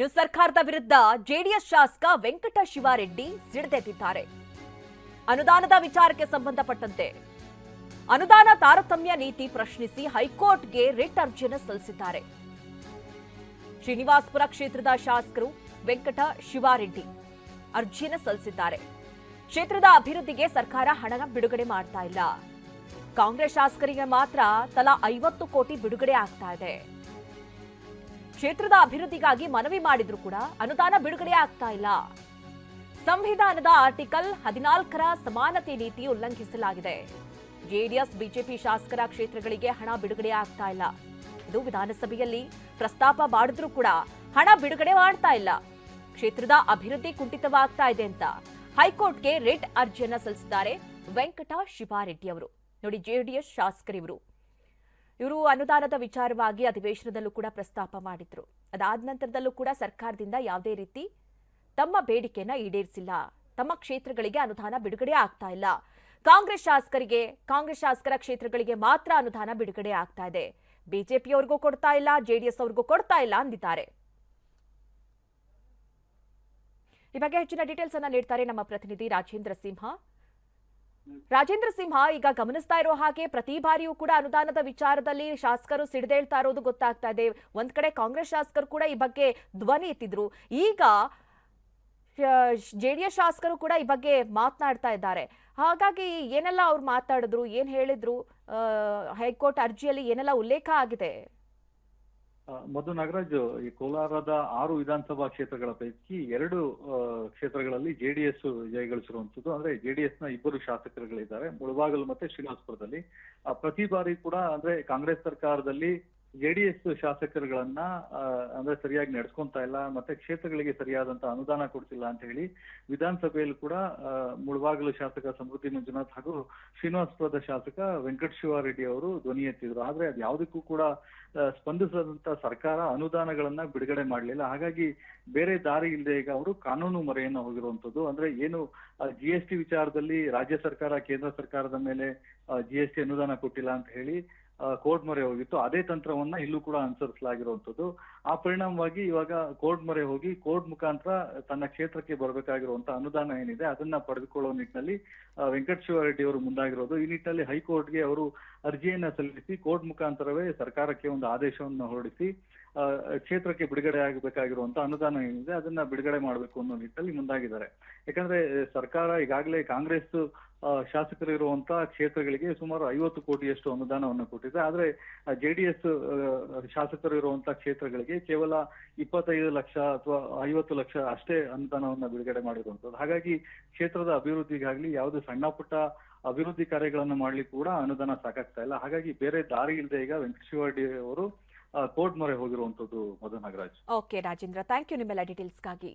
ಇನ್ನು ಸರ್ಕಾರದ ವಿರುದ್ಧ ಜೆಡಿಎಸ್ ಶಾಸಕ ವೆಂಕಟ ಶಿವಾರೆಡ್ಡಿ ಸಿಡಿದೆದ್ದಿದ್ದಾರೆ ಅನುದಾನದ ವಿಚಾರಕ್ಕೆ ಸಂಬಂಧಪಟ್ಟಂತೆ ಅನುದಾನ ತಾರತಮ್ಯ ನೀತಿ ಪ್ರಶ್ನಿಸಿ ಹೈಕೋರ್ಟ್ಗೆ ರಿಟ್ ಅರ್ಜಿಯನ್ನು ಸಲ್ಲಿಸಿದ್ದಾರೆ. ಶ್ರೀನಿವಾಸ್ಪುರ ಕ್ಷೇತ್ರದ ಶಾಸಕರು ವೆಂಕಟ ಶಿವಾರೆಡ್ಡಿ ಅರ್ಜಿಯನ್ನು ಸಲ್ಲಿಸಿದ್ದಾರೆ. ಕ್ಷೇತ್ರದ ಅಭಿವೃದ್ಧಿಗೆ ಸರ್ಕಾರ ಹಣ ಬಿಡುಗಡೆ ಮಾಡ್ತಾ ಇಲ್ಲ. ಕಾಂಗ್ರೆಸ್ ಶಾಸಕರಿಗೆ ಮಾತ್ರ ತಲಾ ಐವತ್ತು ಕೋಟಿ ಬಿಡುಗಡೆ ಆಗ್ತಾ ಇದೆ. ಕ್ಷೇತ್ರದ ಅಭಿವೃದ್ಧಿಗಾಗಿ ಮನವಿ ಮಾಡಿದ್ರು ಕೂಡ ಅನುದಾನ ಬಿಡುಗಡೆ ಆಗ್ತಾ ಇಲ್ಲ. ಸಂವಿಧಾನದ ಆರ್ಟಿಕಲ್ ಹದಿನಾಲ್ಕರ ಸಮಾನತೆ ನೀತಿ ಉಲ್ಲಂಘಿಸಲಾಗಿದೆ. ಜೆಡಿಎಸ್, ಬಿಜೆಪಿ ಶಾಸಕರ ಕ್ಷೇತ್ರಗಳಿಗೆ ಹಣ ಬಿಡುಗಡೆ ಆಗ್ತಾ ಇಲ್ಲ. ಇದು ವಿಧಾನಸಭೆಯಲ್ಲಿ ಪ್ರಸ್ತಾಪ ಮಾಡಿದ್ರೂ ಕೂಡ ಹಣ ಬಿಡುಗಡೆ ಮಾಡ್ತಾ ಇಲ್ಲ. ಕ್ಷೇತ್ರದ ಅಭಿವೃದ್ಧಿ ಕುಂಠಿತವಾಗ್ತಾ ಇದೆ ಅಂತ ಹೈಕೋರ್ಟ್ಗೆ ರಿಟ್ ಅರ್ಜಿಯನ್ನ ಸಲ್ಲಿಸಿದ್ದಾರೆ ವೆಂಕಟ ಶಿವಾರೆಡ್ಡಿ ಅವರು. ನೋಡಿ ಜೆಡಿಎಸ್ ಶಾಸಕರಿವರು. ಇವರು ಅನುದಾನದ ವಿಚಾರವಾಗಿ ಅಧಿವೇಶನದಲ್ಲೂ ಕೂಡ ಪ್ರಸ್ತಾಪ ಮಾಡಿದ್ರು. ಅದಾದ ನಂತರದಲ್ಲೂ ಕೂಡ ಸರ್ಕಾರದಿಂದ ಯಾವುದೇ ರೀತಿ ತಮ್ಮ ಬೇಡಿಕೆಯನ್ನ ಈಡೇರಿಸಿಲ್ಲ. ತಮ್ಮ ಕ್ಷೇತ್ರಗಳಿಗೆ ಅನುದಾನ ಬಿಡುಗಡೆ ಆಗ್ತಾ ಇಲ್ಲ. ಕಾಂಗ್ರೆಸ್ ಶಾಸಕರಿಗೆ, ಕಾಂಗ್ರೆಸ್ ಶಾಸಕರ ಕ್ಷೇತ್ರಗಳಿಗೆ ಮಾತ್ರ ಅನುದಾನ ಬಿಡುಗಡೆ ಆಗ್ತಾ ಇದೆ. ಬಿಜೆಪಿಯವ್ರಿಗೂ ಕೊಡ್ತಾ ಇಲ್ಲ ಜೆಡಿಎಸ್ ಅವ್ರಿಗೂ ಕೊಡ್ತಾ ಇಲ್ಲ ಅಂದಿದ್ದಾರೆ. ಈ ಬಗ್ಗೆ ಹೆಚ್ಚಿನ ಡೀಟೇಲ್ಸ್ ಅನ್ನ ನೀಡ್ತಾರೆ ನಮ್ಮ ಪ್ರತಿನಿಧಿ ರಾಜೇಂದ್ರ ಸಿಂಹ. ರಾಜೇಂದ್ರ ಸಿಂಹ ಈಗ ಗಮನಿಸ್ತಾ ಇರೋ ಹಾಗೆ ಪ್ರತಿ ಬಾರಿಯೂ ಕೂಡ ಅನುದಾನದ ವಿಚಾರದಲ್ಲಿ ಶಾಸಕರು ಸಿಡಿದೇಳ್ತಾ ಇರೋದು ಗೊತ್ತಾಗ್ತಾ ಇದೆ. ಒಂದ್ ಕಡೆ ಕಾಂಗ್ರೆಸ್ ಶಾಸಕರು ಕೂಡ ಈ ಬಗ್ಗೆ ಧ್ವನಿ ಎತ್ತಿದ್ರು. ಈಗ ಜೆಡಿಎಸ್ ಶಾಸಕರು ಕೂಡ ಈ ಬಗ್ಗೆ ಮಾತನಾಡ್ತಾ ಇದ್ದಾರೆ. ಹಾಗಾಗಿ ಏನೆಲ್ಲ ಅವ್ರು ಮಾತಾಡಿದ್ರು, ಏನ್ ಹೇಳಿದ್ರು ಹೈಕೋರ್ಟ್ ಅರ್ಜಿಯಲ್ಲಿ ಏನೆಲ್ಲ ಉಲ್ಲೇಖ ಆಗಿದೆ? ಮಧು ನಾಗರಾಜ್, ಈ ಕೋಲಾರದ ಆರು ವಿಧಾನಸಭಾ ಕ್ಷೇತ್ರಗಳ ಪೈಕಿ ಎರಡು ಕ್ಷೇತ್ರಗಳಲ್ಲಿ ಜೆಡಿಎಸ್ ಜಯಗಳಿಸಿರುವಂತದ್ದು ಅಂದ್ರೆ ಜೆಡಿಎಸ್ನ ಇಬ್ಬರು ಶಾಸಕರುಗಳಿದ್ದಾರೆ. ಮುಳಬಾಗಲು ಮತ್ತೆ ಶ್ರೀನಿವಾಸಪುರದಲ್ಲಿ. ಪ್ರತಿ ಬಾರಿ ಕೂಡ ಅಂದ್ರೆ ಕಾಂಗ್ರೆಸ್ ಸರ್ಕಾರದಲ್ಲಿ ಜೆಡಿಎಸ್ ಶಾಸಕರುಗಳನ್ನ ಅಂದ್ರೆ ಸರಿಯಾಗಿ ನಡ್ಸ್ಕೊಂತಾ ಇಲ್ಲ, ಮತ್ತೆ ಕ್ಷೇತ್ರಗಳಿಗೆ ಸರಿಯಾದಂತ ಅನುದಾನ ಕೊಡ್ತಿಲ್ಲ ಅಂತ ಹೇಳಿ ವಿಧಾನಸಭೆಯಲ್ಲಿ ಕೂಡ ಮುಳಬಾಗಿಲು ಶಾಸಕ ಸಮೃದ್ಧಿ ಮಂಜುನಾಥ್ ಹಾಗೂ ಶ್ರೀನಿವಾಸಪುರದ ಶಾಸಕ ವೆಂಕಟ ಶಿವಾರೆಡ್ಡಿ ಅವರು ಧ್ವನಿ ಎತ್ತಿದ್ರು. ಆದ್ರೆ ಅದು ಯಾವುದಕ್ಕೂ ಕೂಡ ಸ್ಪಂದಿಸದಂತ ಸರ್ಕಾರ ಅನುದಾನಗಳನ್ನ ಬಿಡುಗಡೆ ಮಾಡಲಿಲ್ಲ. ಹಾಗಾಗಿ ಬೇರೆ ದಾರಿ ಇಲ್ಲದೆ ಈಗ ಅವರು ಕಾನೂನು ಮೊರೆಯನ್ನ ಹೋಗಿರುವಂತದ್ದು. ಅಂದ್ರೆ ಏನು ಜಿ ಎಸ್ ಟಿ ವಿಚಾರದಲ್ಲಿ ರಾಜ್ಯ ಸರ್ಕಾರ, ಕೇಂದ್ರ ಸರ್ಕಾರದ ಮೇಲೆ ಜಿ ಎಸ್ ಟಿ ಅನುದಾನ ಕೊಟ್ಟಿಲ್ಲ ಅಂತ ಹೇಳಿ ಕೋರ್ಟ್ ಮೊರೆ ಹೋಗಿತ್ತು. ಅದೇ ತಂತ್ರವನ್ನ ಇಲ್ಲೂ ಕೂಡ ಅನುಸರಿಸಲಾಗಿರುವಂತದ್ದು ಆ ಪರಿಣಾಮವಾಗಿ ಇವಾಗ ಕೋರ್ಟ್ ಮೊರೆ ಹೋಗಿ ಕೋರ್ಟ್ ಮುಖಾಂತರ ತನ್ನ ಕ್ಷೇತ್ರಕ್ಕೆ ಬರಬೇಕಾಗಿರುವಂತ ಅನುದಾನ ಏನಿದೆ ಅದನ್ನ ಪಡೆದುಕೊಳ್ಳುವ ನಿಟ್ಟಿನಲ್ಲಿ ವೆಂಕಟ ಶಿವರೆಡ್ಡಿ ಅವರು ಮುಂದಾಗಿರೋದು. ಈ ನಿಟ್ಟಿನಲ್ಲಿ ಹೈಕೋರ್ಟ್ಗೆ ಅವರು ಅರ್ಜಿಯನ್ನ ಸಲ್ಲಿಸಿ ಕೋರ್ಟ್ ಮುಖಾಂತರವೇ ಸರ್ಕಾರಕ್ಕೆ ಒಂದು ಆದೇಶವನ್ನು ಹೊರಡಿಸಿ ಕ್ಷೇತ್ರಕ್ಕೆ ಬಿಡುಗಡೆ ಆಗಬೇಕಾಗಿರುವಂತ ಅನುದಾನ ಏನಿದೆ ಅದನ್ನ ಬಿಡುಗಡೆ ಮಾಡಬೇಕು ಅನ್ನೋ ನಿಟ್ಟಿನಲ್ಲಿ ಮುಂದಾಗಿದ್ದಾರೆ. ಯಾಕಂದ್ರೆ, ಸರ್ಕಾರ ಈಗಾಗಲೇ ಕಾಂಗ್ರೆಸ್ ಶಾಸಕರು ಇರುವಂತ ಕ್ಷೇತ್ರಗಳಿಗೆ ಸುಮಾರು ಐವತ್ತು ಕೋಟಿಯಷ್ಟು ಅನುದಾನವನ್ನು ಕೊಟ್ಟಿದೆ. ಆದ್ರೆ ಜೆಡಿಎಸ್ ಶಾಸಕರು ಇರುವಂತ ಕ್ಷೇತ್ರಗಳಿಗೆ ಕೇವಲ ಇಪ್ಪತ್ತೈದು ಲಕ್ಷ ಅಥವಾ ಐವತ್ತು ಲಕ್ಷ ಅಷ್ಟೇ ಅನುದಾನವನ್ನ ಬಿಡುಗಡೆ ಮಾಡಿರುವಂತದ್ದು ಹಾಗಾಗಿ ಕ್ಷೇತ್ರದ ಅಭಿವೃದ್ಧಿಗಾಗ್ಲಿ ಯಾವುದೇ ಸಣ್ಣ ಪುಟ್ಟ ಅಭಿವೃದ್ಧಿ ಕಾರ್ಯಗಳನ್ನು ಮಾಡ್ಲಿಕ್ಕೆ ಕೂಡ ಅನುದಾನ ಸಾಕಾಗ್ತಾ ಇಲ್ಲ. ಹಾಗಾಗಿ ಬೇರೆ ದಾರಿ ಇಲ್ಲದೆ ಈಗ ವೆಂಕಟೇಶ್ವರ ಅವರು ಕೋರ್ಟ್ ಮೊರೆ ಹೋಗಿರುವಂತದ್ದು Madhu Nagaraj. Okay Rajendra thank you ನಿಮ್ಮೆಲ್ಲ ಡೀಟೇಲ್ಸ್ಗಾಗಿ